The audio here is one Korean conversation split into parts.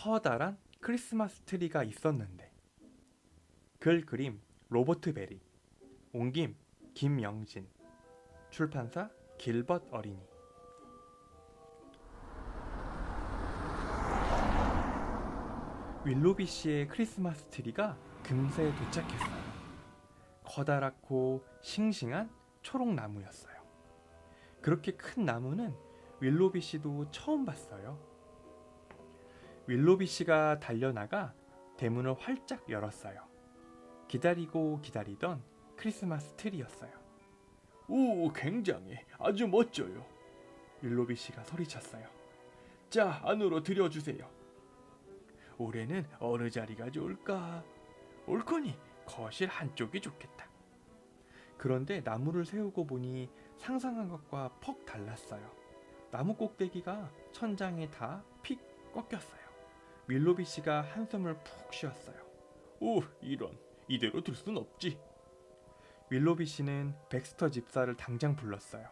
커다란 크리스마스 트리가 있었는데 글 그림 로버트 베리 옮김 김영진 출판사 길벗 어린이 윌로비 씨의 크리스마스 트리가 금세 도착했어요. 커다랗고 싱싱한 초록 나무였어요. 그렇게 큰 나무는 윌로비 씨도 처음 봤어요. 윌로비 씨가 달려나가 대문을 활짝 열었어요. 기다리고 기다리던 크리스마스 트리였어요. 오, 굉장해. 아주 멋져요. 윌로비 씨가 소리쳤어요. 자, 안으로 들여주세요. 올해는 어느 자리가 좋을까? 옳거니 거실 한쪽이 좋겠다. 그런데 나무를 세우고 보니 상상한 것과 퍽 달랐어요. 나무 꼭대기가 천장에 다 픽 꺾였어요. 윌로비 씨가 한숨을 푹 쉬었어요. 오, 이런. 이대로 둘 순 없지. 윌로비 씨는 백스터 집사를 당장 불렀어요.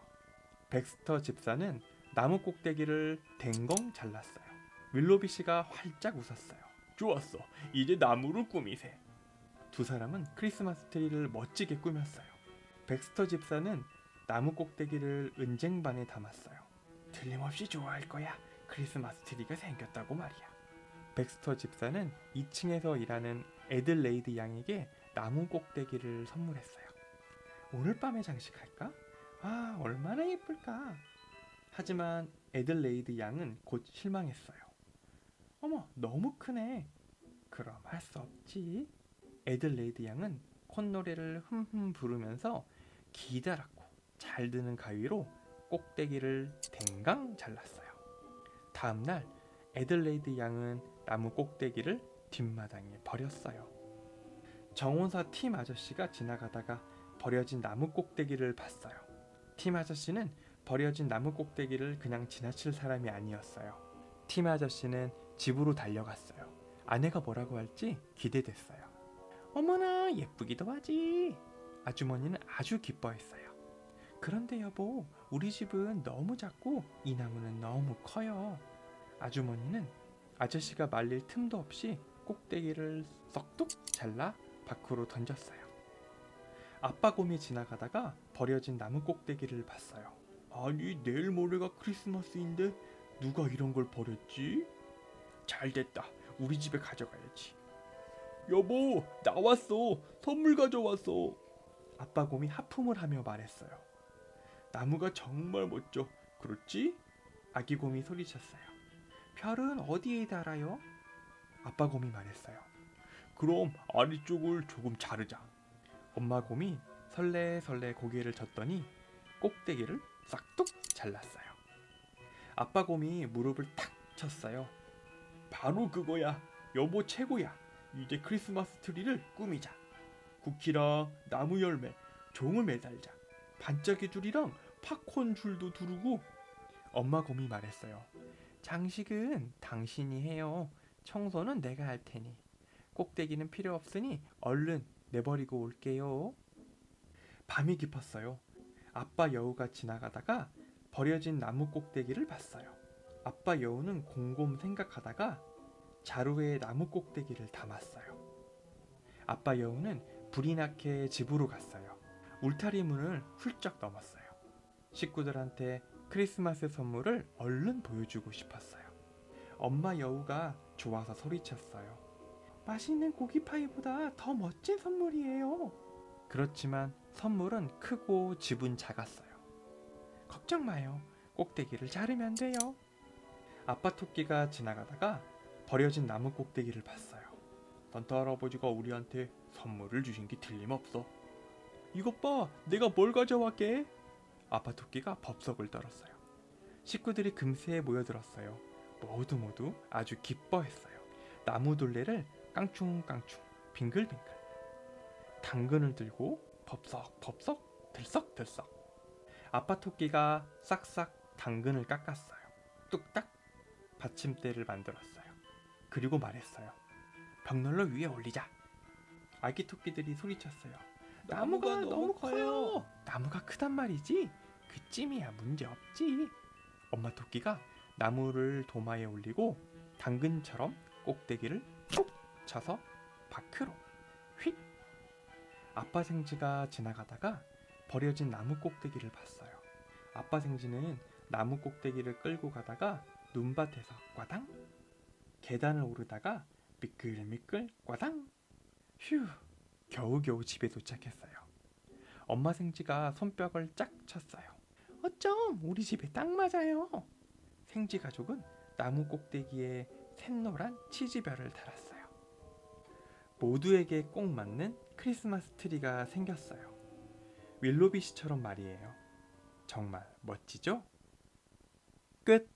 백스터 집사는 나무 꼭대기를 댕공 잘랐어요. 윌로비 씨가 활짝 웃었어요. 좋았어. 이제 나무로 꾸미세. 두 사람은 크리스마스 트리를 멋지게 꾸몄어요. 백스터 집사는 나무 꼭대기를 은쟁반에 담았어요. 틀림없이 좋아할 거야. 크리스마스 트리가 생겼다고 말이야. 백스터 집사는 2층에서 일하는 에들레이드 양에게 나무 꼭대기를 선물했어요. 오늘 밤에 장식할까? 아, 얼마나 예쁠까? 하지만 에들레이드 양은 곧 실망했어요. 어머, 너무 크네. 그럼 할 수 없지. 에들레이드 양은 콧노래를 흠흠 부르면서 기다랗고 잘 드는 가위로 꼭대기를 댕강 잘랐어요. 다음 날 에들레이드 양은 나무 꼭대기를 뒷마당에 버렸어요. 정원사 팀 아저씨가 지나가다가 버려진 나무 꼭대기를 봤어요. 팀 아저씨는 버려진 나무 꼭대기를 그냥 지나칠 사람이 아니었어요. 팀 아저씨는 집으로 달려갔어요. 아내가 뭐라고 할지 기대됐어요. 어머나 예쁘기도 하지. 아주머니는 아주 기뻐했어요. 그런데 여보, 우리 집은 너무 작고 이 나무는 너무 커요. 아주머니는 아저씨가 말릴 틈도 없이 꼭대기를 썩둑 잘라 밖으로 던졌어요. 아빠 곰이 지나가다가 버려진 나무 꼭대기를 봤어요. 아니, 내일 모레가 크리스마스인데 누가 이런 걸 버렸지? 잘 됐다. 우리 집에 가져가야지. 여보, 나왔어. 선물 가져왔어. 아빠 곰이 하품을 하며 말했어요. 나무가 정말 멋져. 그렇지? 아기 곰이 소리쳤어요. 별은 어디에 달아요? 아빠 곰이 말했어요. 그럼 아래쪽을 조금 자르자. 엄마 곰이 설레설레 고개를 젓더니 꼭대기를 싹둑 잘랐어요. 아빠 곰이 무릎을 탁 쳤어요. 바로 그거야. 여보 최고야. 이제 크리스마스 트리를 꾸미자. 쿠키랑 나무 열매, 종을 매달자. 반짝이 줄이랑 팝콘 줄도 두르고 엄마 곰이 말했어요. 장식은 당신이 해요. 청소는 내가 할 테니. 꼭대기는 필요 없으니 얼른 내버리고 올게요. 밤이 깊었어요. 아빠 여우가 지나가다가 버려진 나무 꼭대기를 봤어요. 아빠 여우는 곰곰 생각하다가 자루에 나무 꼭대기를 담았어요. 아빠 여우는 불이 나게 집으로 갔어요. 울타리 문을 훌쩍 넘었어요. 식구들한테 크리스마스 선물을 얼른 보여주고 싶었어요. 엄마 여우가 좋아서 소리쳤어요. 맛있는 고기 파이보다 더 멋진 선물이에요. 그렇지만 선물은 크고 집은 작았어요. 걱정 마요. 꼭대기를 자르면 돼요. 아빠 토끼가 지나가다가 버려진 나무 꼭대기를 봤어요. 산타 할아버지가 우리한테 선물을 주신 게 틀림없어. 이것 봐, 내가 뭘 가져왔게? 아빠 토끼가 법석을 떨었어요. 식구들이 금세 모여들었어요. 모두 모두 아주 기뻐했어요. 나무 둘레를 깡충깡충 빙글빙글 당근을 들고 법석 법석 들썩 들썩 아빠 토끼가 싹싹 당근을 깎았어요. 뚝딱 받침대를 만들었어요. 그리고 말했어요. 벽난로 위에 올리자. 아기 토끼들이 소리쳤어요. 나무가 너무 커요. 나무가 크단 말이지. 그 찜이야 문제 없지. 엄마 토끼가 나무를 도마에 올리고 당근처럼 꼭대기를 툭 쳐서 밖으로 휙. 아빠 생지가 지나가다가 버려진 나무 꼭대기를 봤어요. 아빠 생지는 나무 꼭대기를 끌고 가다가 눈밭에서 꽈당 계단을 오르다가 미끌미끌 꽈당 휴 겨우겨우 집에 도착했어요. 엄마 생지가 손뼉을 짝 쳤어요. 어쩜 우리 집에 딱 맞아요. 생지 가족은 나무 꼭대기에 샛노란 치즈별을 달았어요. 모두에게 꼭 맞는 크리스마스 트리가 생겼어요. 윌로비씨처럼 말이에요. 정말 멋지죠? 끝.